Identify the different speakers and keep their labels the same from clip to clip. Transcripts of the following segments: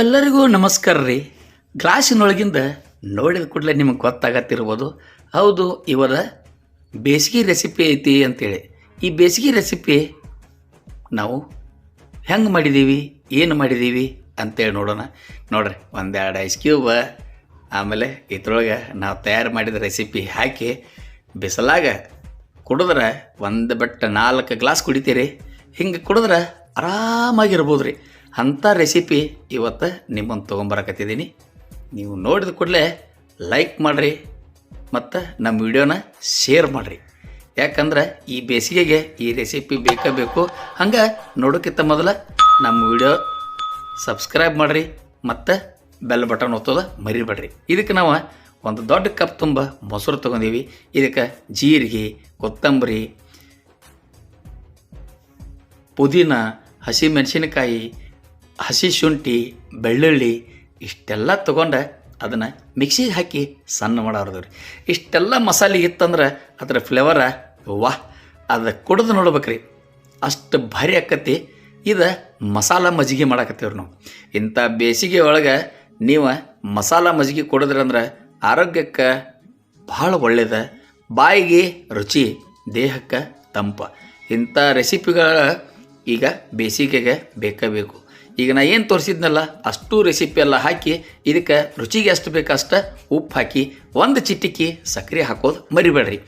Speaker 1: ಎಲ್ಲರಿಗೂ ನಮಸ್ಕಾರ ರೀ. ಗ್ಲಾಸಿನೊಳಗಿಂದ ನೋಡಿದ ಕೂಡಲೇ ನಿಮಗೆ ಗೊತ್ತಾಗತ್ತಿರ್ಬೋದು. ಹೌದು, ಇವರ ಬೇಸಿಗೆ ರೆಸಿಪಿ ಐತಿ ಅಂತೇಳಿ. ಈ ಬೇಸಿಗೆ ರೆಸಿಪಿ ನಾವು ಹೆಂಗೆ ಮಾಡಿದ್ದೀವಿ ಏನು ಮಾಡಿದ್ದೀವಿ ಅಂತೇಳಿ ನೋಡೋಣ. ನೋಡ್ರಿ, ಒಂದೆರಡು ಐಸ್ ಕ್ಯೂಬ, ಆಮೇಲೆ ಇದ್ರೊಳಗೆ ನಾವು ತಯಾರು ಮಾಡಿದ ರೆಸಿಪಿ ಹಾಕಿ ಬಿಸಿಲಾಗ ಕುಡಿದ್ರೆ ಒಂದು ಬೆಟ್ಟ ನಾಲ್ಕು ಗ್ಲಾಸ್ ಕುಡಿತೀರಿ. ಹಿಂಗೆ ಕುಡಿದ್ರೆ ಆರಾಮಾಗಿರ್ಬೋದು ರೀ ಅಂಥ ರೆಸಿಪಿ ಇವತ್ತು ನಿಮ್ಮನ್ನು ತೊಗೊಂಬರಕತ್ತಿದ್ದೀನಿ. ನೀವು ನೋಡಿದ ಕೂಡಲೇ ಲೈಕ್ ಮಾಡಿರಿ ಮತ್ತು ನಮ್ಮ ವಿಡಿಯೋನ ಶೇರ್ ಮಾಡಿರಿ. ಯಾಕಂದ್ರೆ ಈ ಬೇಸಿಗೆಗೆ ಈ ರೆಸಿಪಿ ಬೇಕೇ ಬೇಕು. ಹಂಗೆ ನೋಡೋಕ್ಕಿಂತ ಮೊದಲು ನಮ್ಮ ವಿಡಿಯೋ ಸಬ್ಸ್ಕ್ರೈಬ್ ಮಾಡಿರಿ ಮತ್ತು ಬೆಲ್ ಬಟನ್ ಒತ್ತೋದ ಮರಿಬೇಡ್ರಿ. ಇದಕ್ಕೆ ನಾವು ಒಂದು ದೊಡ್ಡ ಕಪ್ ತುಂಬ ಮೊಸರು ತೊಗೊಂಡೀವಿ. ಇದಕ್ಕೆ ಜೀರಿಗೆ, ಕೊತ್ತಂಬರಿ, ಪುದೀನ ಹಸಿ ಮೆಣಸಿನಕಾಯಿ ಹಸಿ ಶುಂಠಿ, ಬೆಳ್ಳುಳ್ಳಿ, ಇಷ್ಟೆಲ್ಲ ತೊಗೊಂಡು ಅದನ್ನು ಮಿಕ್ಸಿಗೆ ಹಾಕಿ ಸಣ್ಣ ಮಾಡೋರ್ದು ರೀ ಇಷ್ಟೆಲ್ಲ ಮಸಾಲೆ ಇತ್ತಂದ್ರೆ ಅದರ ಫ್ಲೇವರ ವಾಹ್ ಅದು ಕುಡಿದು ನೋಡ್ಬೇಕ್ರಿ. ಅಷ್ಟು ಭಾರಿ ಆಕತಿ. ಇದು ಮಸಾಲ ಮಜ್ಜಿಗೆ ಮಾಡಾಕತ್ತೀವ್ರಿ ನಾವು. ಇಂಥ ಬೇಸಿಗೆ ಒಳಗೆ ನೀವು ಮಸಾಲ ಮಜ್ಜಿಗೆ ಕುಡಿದ್ರಂದ್ರೆ ಆರೋಗ್ಯಕ್ಕೆ ಭಾಳ ಒಳ್ಳೆಯದ ಬಾಯಿಗೆ ರುಚಿ, ದೇಹಕ್ಕೆ ತಂಪ. ಇಂಥ ರೆಸಿಪಿಗಳ ಈಗ ಬೇಸಿಗೆಗೆ ಬೇಕೇ ಬೇಕು ಈಗ ನಾ ಏನು ತೋರಿಸಿದ್ನಲ್ಲ, ಅಷ್ಟು ರೆಸಿಪಿ ಎಲ್ಲ ಹಾಕಿ, ಇದಕ್ಕೆ ರುಚಿಗೆ ಎಷ್ಟು ಬೇಕಷ್ಟ ಉಪ್ಪು ಹಾಕಿ, ಒಂದು ಚಿಟಿಕಿ ಸಕ್ಕರೆ ಹಾಕೋದು ಮರಿಬೇಡ್ರಿ.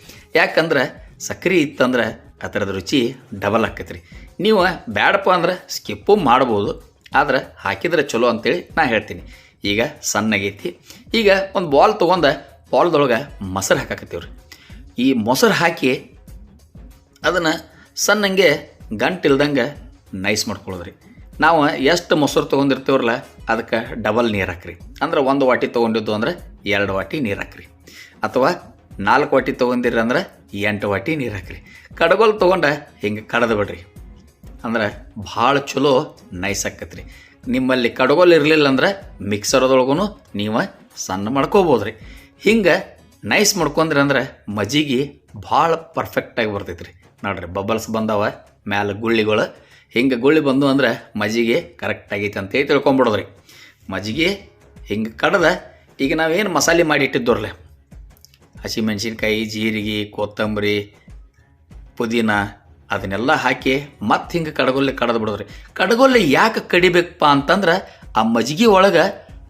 Speaker 1: ಯಾಕಂದ್ರೆ ಸಕ್ಕರೆ ಇತ್ತಂದ್ರೆ ಅದರದ ರುಚಿ ಡಬಲ್ ಆಕೈತೆ ರೀ ನೀವು ಬ್ಯಾಡಪ್ಪ ಅಂದ್ರೆ ಸ್ಕಿಪ್ಪು ಮಾಡ್ಬೋದು, ಆದ್ರೆ ಹಾಕಿದ್ರೆ ಚಲೋ ಅಂತೇಳಿ ನಾ ಹೇಳ್ತೀನಿ. ಈಗ ಸಣ್ಣಗೈತಿ, ಈಗ ಒಂದು ಬಾಲ್ ತೊಗೊಂಡು ಬಾಲ್ದೊಳಗೆ ಮೊಸರು ಹಾಕಾಕತ್ತೀವ್ರಿ. ಈ ಮೊಸರು ಹಾಕಿ ಅದನ್ನು ಸಣ್ಣಂಗೆ ಗಂಟಿಲ್ದಂಗೆ ನೈಸ್ ಮಾಡ್ಕೊಳ್ಳೋದ್ರಿ ನಾವು ಎಷ್ಟು ಮೊಸರು ತೊಗೊಂಡಿರ್ತೀವ್ರಲ್ಲ, ಅದಕ್ಕೆ ಡಬಲ್ ನೀರು ಹಾಕ್ರಿ. ಅಂದ್ರೆ ಒಂದು ವಾಟಿ ತೊಗೊಂಡಿದ್ದು ಅಂದ್ರೆ ಎರಡು ವಾಟಿ ನೀರು ಹಾಕ್ರಿ. ಅಥವಾ ನಾಲ್ಕು ವಾಟಿ ತೊಗೊಂಡಿರಿ ಅಂದ್ರೆ ಎಂಟು ವಾಟಿ ನೀರು ಹಾಕ್ರಿ. ಕಡಗೋಲ್ ತೊಗೊಂಡು ಹಿಂಗೆ ಕಡದು ಬಿಡ್ರಿ. ಅಂದ್ರೆ ಭಾಳ ಚಲೋ ನೈಸ್ ಆಕತ್ರಿ. ನಿಮ್ಮಲ್ಲಿ ಕಡಗೋಲ್ ಇರಲಿಲ್ಲ ಅಂದ್ರೆ ಮಿಕ್ಸರ್ದೊಳಗೂ ನೀವು ಸಣ್ಣ ಮಾಡ್ಕೋಬೋದು ರೀ ಹಿಂಗೆ ನೈಸ್ ಮಾಡ್ಕೊಂಡ್ರಿ ಅಂದ್ರೆ ಮಜ್ಜಿಗೆ ಭಾಳ ಪರ್ಫೆಕ್ಟಾಗಿ ಬರ್ತೈತ್ರಿ. ನೋಡ್ರಿ ಬಬಲ್ಸ್ ಬಂದವ, ಮ್ಯಾಲೆ ಗುಳ್ಳಿಗಳು ಹಿಂಗೆ ಗುಳ್ಳಿ ಬಂದು ಅಂದ್ರೆ ಮಜ್ಜಿಗೆ ಕರೆಕ್ಟ್ ಆಗೈತೆ ಅಂತೇಳಿ ತಿಳ್ಕೊಂಬಿಡೋದ್ರಿ. ಮಜ್ಜಿಗೆ ಹಿಂಗೆ ಕಡ್ದ, ಈಗ ನಾವೇನು ಮಸಾಲೆ ಮಾಡಿ ಇಟ್ಟಿದ್ದವ್ರಲ್ಲ ಹಸಿಮೆಣ್ಸಿನ್ಕಾಯಿ, ಜೀರಿಗೆ, ಕೊತ್ತಂಬರಿ, ಪುದೀನ ಅದನ್ನೆಲ್ಲ ಹಾಕಿ ಮತ್ತೆ ಹಿಂಗೆ ಕಡಗೊಲ್ಲೆ ಕಡದು ಬಿಡೋದ್ರಿ. ಕಡಗೊಲ್ಲೆ ಯಾಕೆ ಕಡಿಬೇಕಪ್ಪ ಅಂತಂದ್ರೆ ಆ ಮಜ್ಜಿಗೆ ಒಳಗೆ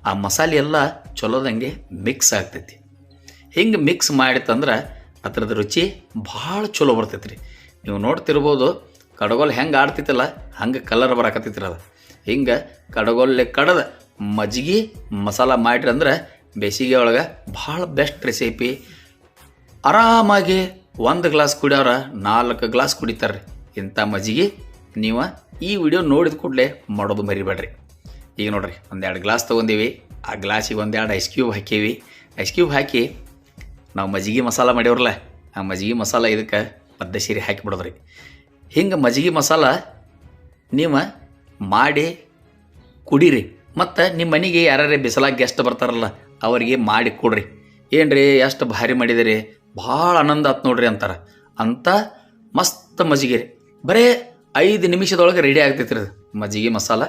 Speaker 1: ಆ ಮಸಾಲೆ ಎಲ್ಲ ಚಲೋದಂಗೆ ಮಿಕ್ಸ್ ಆಗ್ತೈತಿ. ಹಿಂಗೆ ಮಿಕ್ಸ್ ಮಾಡಿತ್ತಂದ್ರೆ ಅದ್ರದ್ದು ರುಚಿ ಭಾಳ ಚಲೋ ಬರ್ತೈತಿ ರೀ ನೀವು ನೋಡ್ತಿರ್ಬೋದು ಕಡಗೋಲ್ ಹೆಂಗೆ ಆಡ್ತಿತ್ತಲ್ಲ, ಹಂಗೆ ಕಲರ್ ಬರಾಕತ್ತೈತಿ ಅದು. ಹಿಂಗೆ ಕಡಗೋಲ್ಲೆ ಕಡದ ಮಜ್ಜಿಗೆ ಮಸಾಲ ಮಾಡಿರಿ ಅಂದ್ರೆ ಬೇಸಿಗೆ ಒಳಗೆ ಭಾಳ ಬೆಸ್ಟ್ ರೆಸಿಪಿ ಆರಾಮಾಗಿ ಒಂದು ಗ್ಲಾಸ್ ಕುಡಿಯೋರ ನಾಲ್ಕು ಗ್ಲಾಸ್ ಕುಡಿತಾರೆ ಇಂಥ ಮಜ್ಜಿಗೆ ನೀವು ಈ ವಿಡಿಯೋ ನೋಡಿದ ಕೂಡಲೇ ಮಾಡೋದು ಮರಿಬೇಡ್ರಿ. ಈಗ ನೋಡ್ರಿ, ಒಂದೆರಡು ಗ್ಲಾಸ್ ತೊಗೊಂಡೀವಿ. ಆ ಗ್ಲಾಸಿಗೆ ಒಂದೆರಡು ಐಸ್ ಕ್ಯೂಬ್ ಹಾಕೀವಿ. ಐಸ್ ಕ್ಯೂಬ್ ಹಾಕಿ ನಾವು ಮಜ್ಜಿಗೆ ಮಸಾಲ ಮಾಡ್ಯವ್ರಲ್ಲ ಆ ಮಜ್ಜಿಗೆ ಮಸಾಲ ಇದಕ್ಕೆ ಮದ್ದೆ ಸೀರೆ ಹಾಕಿಬಿಡೋದ್ರಿ ಹಿಂಗೆ ಮಜ್ಜಿಗೆ ಮಸಾಲ ನೀವು ಮಾಡಿ ಕುಡೀರಿ. ಮತ್ತು ನಿಮ್ಮ ಮನೆಗೆ ಯಾರ್ಯಾರೇ ಬಿಸಿಲಾಗ ಗೆಸ್ಟ್ ಬರ್ತಾರಲ್ಲ, ಅವರಿಗೆ ಮಾಡಿ ಕೊಡ್ರಿ. ಏನ್ರಿ ಎಷ್ಟು ಭಾರಿ ಮಾಡಿದಿರಿ? ಭಾಳ ಆನಂದ ಆತು ನೋಡ್ರಿ ಅಂತಾರೆ. ಅಂತ ಮಸ್ತ್ ಮಜ್ಜಿಗೆ ರೀ. ಬರೇ ಐದು ನಿಮಿಷದೊಳಗೆ ರೆಡಿ ಆಗ್ತೈತಿ ರೀ ಮಜ್ಜಿಗೆ ಮಸಾಲ.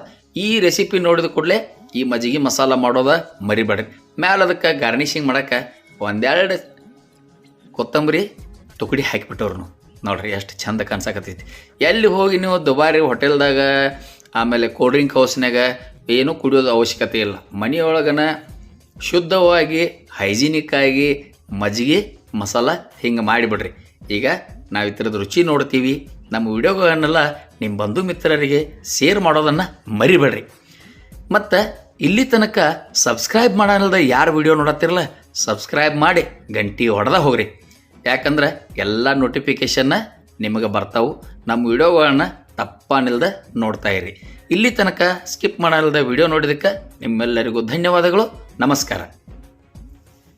Speaker 1: ಈ ರೆಸಿಪಿ ನೋಡಿದ ಕೂಡಲೇ ಈ ಮಜ್ಜಿಗೆ ಮಸಾಲ ಮಾಡೋದ ಮರಿಬೇಡ್ರಿ. ಮ್ಯಾಲ ಅದಕ್ಕೆ ಗಾರ್ನಿಶಿಂಗ್ ಮಾಡೋಕ್ಕೆ ಒಂದೆರಡು ಕೊತ್ತಂಬರಿ ತುಕಡಿ ಹಾಕಿಬಿಟ್ಟವ್ರು ನಾವು. ನೋಡ್ರಿ ಎಷ್ಟು ಚಂದ ಕನ್ಸಾಕತ್ತೈತಿ. ಎಲ್ಲಿ ಹೋಗಿ ನೀವು ದುಬಾರಿ ಹೋಟೆಲ್ದಾಗ, ಆಮೇಲೆ ಕೋಲ್ಡ್ ಡ್ರಿಂಕ್ ಹೌಸ್ನಾಗ ಏನೂ ಕುಡಿಯೋದು ಅವಶ್ಯಕತೆ ಇಲ್ಲ. ಮನೆಯೊಳಗನ ಶುದ್ಧವಾಗಿ ಹೈಜಿನಿಕ್ ಆಗಿ, ಮಜ್ಜಿಗೆ, ಮಸಾಲ ಹಿಂಗೆ ಮಾಡಿಬಿಡ್ರಿ. ಈಗ ನಾವು ಈ ಥರದ ರುಚಿ ನೋಡ್ತೀವಿ. ನಮ್ಮ ವಿಡಿಯೋಗಳನ್ನೆಲ್ಲ ನಿಮ್ಮ ಬಂಧು ಮಿತ್ರರಿಗೆ ಶೇರ್ ಮಾಡೋದನ್ನು ಮರಿಬೇಡ್ರಿ. ಮತ್ತು ಇಲ್ಲಿ ತನಕ ಸಬ್ಸ್ಕ್ರೈಬ್ ಮಾಡಲ್ದ ಯಾರು ವಿಡಿಯೋ ನೋಡತ್ತಿರಲ್ಲ ಸಬ್ಸ್ಕ್ರೈಬ್ ಮಾಡಿ, ಗಂಟಿ ಹೊಡೆದ ಹೋಗ್ರಿ. ಯಾಕಂದ್ರೆ ಎಲ್ಲ ನೋಟಿಫಿಕೇಷನ್ನ ನಿಮಗೆ ಬರ್ತಾವು. ನಮ್ಮ ವಿಡಿಯೋಗಳನ್ನ ತಪ್ಪನಿಲ್ದ ನೋಡ್ತಾ ಇರಿ. ಇಲ್ಲಿ ತನಕ ಸ್ಕಿಪ್ ಮಾಡಲ್ದ ವಿಡಿಯೋ ನೋಡಿದಕ್ಕೆ ನಿಮ್ಮೆಲ್ಲರಿಗೂ ಧನ್ಯವಾದಗಳು. ನಮಸ್ಕಾರ.